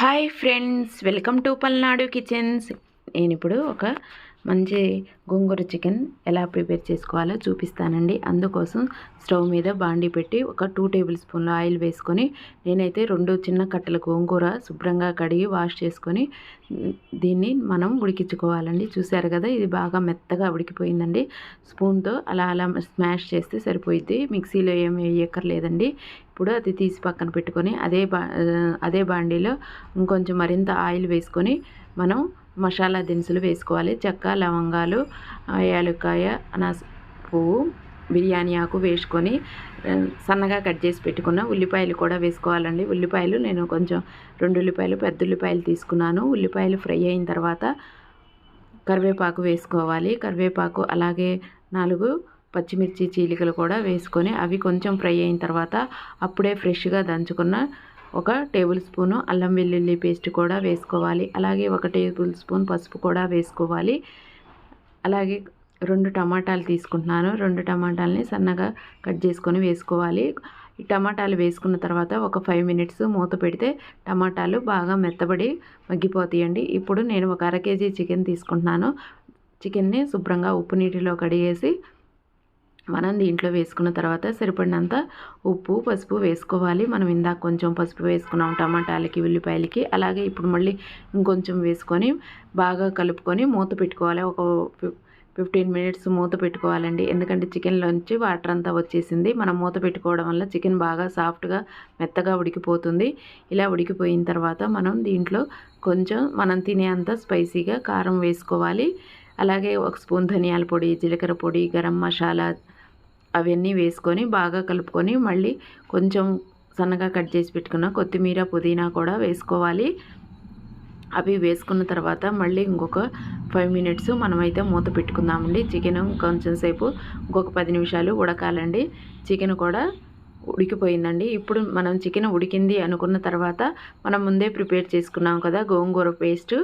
Hi friends welcome to Palnadu kitchens. నేను ఇప్పుడు ఒక మంచి గోంగూర చికెన్ ఎలా ప్రిపేర్ చేసుకోవాలో చూపిస్తానండి. అందుకోసం స్టవ్ మీద బాండి పెట్టి ఒక టూ టేబుల్ స్పూన్ల ఆయిల్ వేసుకొని నేనైతే రెండు చిన్న కట్టల గోంగూర శుభ్రంగా కడిగి వాష్ చేసుకొని దీన్ని మనం ఉడికించుకోవాలండి. చూసారు కదా ఇది బాగా మెత్తగా ఉడికిపోయిందండి. స్పూన్తో అలా అలా స్మాష్ చేస్తే సరిపోయిద్ది. మిక్సీలో ఏమి వేయక్కర్లేదండి. ఇప్పుడు అది తీసి పక్కన పెట్టుకొని అదే బా అదే బాండీలో ఇంకొంచెం మరింత ఆయిల్ వేసుకొని మనం మసాలా దినుసులు వేసుకోవాలి. చెక్క లవంగాలు యాలుక్కాయ యాలక్కాయ అనాస పువ్వు బిర్యానీ ఆకు వేసుకొని సన్నగా కట్ చేసి పెట్టుకున్న ఉల్లిపాయలు కూడా వేసుకోవాలండి. ఉల్లిపాయలు నేను కొంచెం రెండు ఉల్లిపాయలు పెద్ద ఉల్లిపాయలు తీసుకున్నాను. ఉల్లిపాయలు ఫ్రై అయిన తర్వాత కరివేపాకు వేసుకోవాలి. కరివేపాకు అలాగే నాలుగు పచ్చిమిర్చి చీలికలు కూడా వేసుకొని అవి కొంచెం ఫ్రై అయిన తర్వాత అప్పుడే ఫ్రెష్గా దంచుకున్న ఒక టేబుల్ స్పూను అల్లం వెల్లుల్లి పేస్ట్ కూడా వేసుకోవాలి. అలాగే ఒక టేబుల్ స్పూన్ పసుపు కూడా వేసుకోవాలి. అలాగే రెండు టమాటాలు తీసుకుంటున్నాను. రెండు టమాటాలని సన్నగా కట్ చేసుకొని వేసుకోవాలి. ఈ టమాటాలు వేసుకున్న తర్వాత ఒక ఫైవ్ మినిట్స్ మూత పెడితే టమాటాలు బాగా మెత్తబడి మగ్గిపోతాయండి. ఇప్పుడు నేను ఒక అర కేజీ చికెన్ తీసుకుంటున్నాను. చికెన్ని శుభ్రంగా ఉప్పు నీటిలో కడిగేసి మనం దీంట్లో వేసుకున్న తర్వాత సరిపడినంత ఉప్పు పసుపు వేసుకోవాలి. మనం ఇందాక కొంచెం పసుపు వేసుకున్నాం టమాటాలకి ఉల్లిపాయలకి. అలాగే ఇప్పుడు మళ్ళీ ఇంకొంచెం వేసుకొని బాగా కలుపుకొని మూత పెట్టుకోవాలి. ఒక ఫిఫ్టీన్ మినిట్స్ మూత పెట్టుకోవాలండి. ఎందుకంటే చికెన్లోంచి వాటర్ అంతా వచ్చేసింది. మనం మూత పెట్టుకోవడం వల్ల చికెన్ బాగా సాఫ్ట్గా మెత్తగా ఉడికిపోతుంది. ఇలా ఉడికిపోయిన తర్వాత మనం దీంట్లో కొంచెం మనం తినే అంత స్పైసీగా కారం వేసుకోవాలి. అలాగే ఒక స్పూన్ ధనియాల పొడి జీలకర్ర పొడి గరం మసాలా అవన్నీ వేసుకొని బాగా కలుపుకొని మళ్ళీ కొంచెం సన్నగా కట్ చేసి పెట్టుకున్న కొత్తిమీర పుదీనా కూడా వేసుకోవాలి. అవి వేసుకున్న తర్వాత మళ్ళీ ఇంకొక ఫైవ్ మినిట్స్ మనమైతే మూత పెట్టుకుందామండి. చికెన్ కొంచెం సేపు ఇంకొక పది నిమిషాలు ఉడకాలండి. చికెన్ కూడా ఉడికిపోయిందండి. ఇప్పుడు మనం చికెన్ ఉడికింది అనుకున్న తర్వాత మనం ముందే ప్రిపేర్ చేసుకున్నాం కదా గోంగూర పేస్ట్.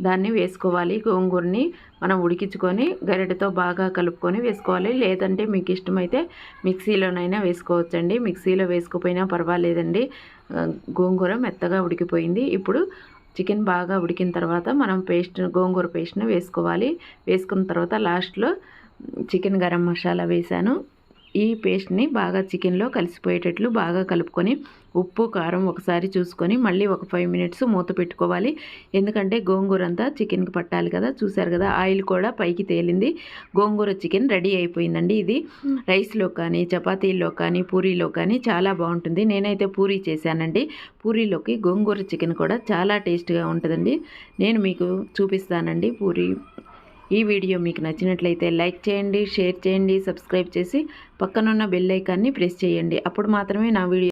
దాన్ని వేసుకోవాలి. గోంగూరని మనం ఉడికించుకొని గరిటెతో బాగా కలుపుకొని వేసుకోవాలి. లేదంటే మీకు ఇష్టమైతే మిక్సీలోనైనా వేసుకోవచ్చండి. మిక్సీలో వేసుకుపోయినా పర్వాలేదండి. గోంగూర మెత్తగా ఉడికిపోయింది. ఇప్పుడు చికెన్ బాగా ఉడికిన తర్వాత మనం పేస్ట్ గోంగూర పేస్ట్ని వేసుకోవాలి. వేసుకున్న తర్వాత లాస్ట్లో చికెన్ గరం మసాలా వేసాను ఈ పేస్ట్ని బాగా చికెన్లో కలిసిపోయేటట్లు బాగా కలుపుకొని ఉప్పు కారం ఒకసారి చూసుకొని మళ్ళీ ఒక ఫైవ్ మినిట్స్ మూత పెట్టుకోవాలి. ఎందుకంటే గోంగూర అంతా చికెన్కి పట్టాలి కదా. చూసారు కదా ఆయిల్ కూడా పైకి తేలింది. గోంగూర చికెన్ రెడీ అయిపోయిందండి ఇది. రైస్లో కానీ చపాతీల్లో కానీ పూరీలో కానీ చాలా బాగుంటుంది. నేనైతే పూరీ చేశానండి. పూరీలోకి గోంగూర చికెన్ కూడా చాలా టేస్ట్గా ఉంటుందండి. నేను మీకు చూపిస్తానండి పూరీ ఈ వీడియో మీకు నచ్చినట్లయితే లైక్ చేయండి షేర్ చేయండి సబ్స్క్రైబ్ చేసి పక్కనున్న బెల్ ఐకాన్ని ప్రెస్ చేయండి. అప్పుడు మాత్రమే నా వీడియో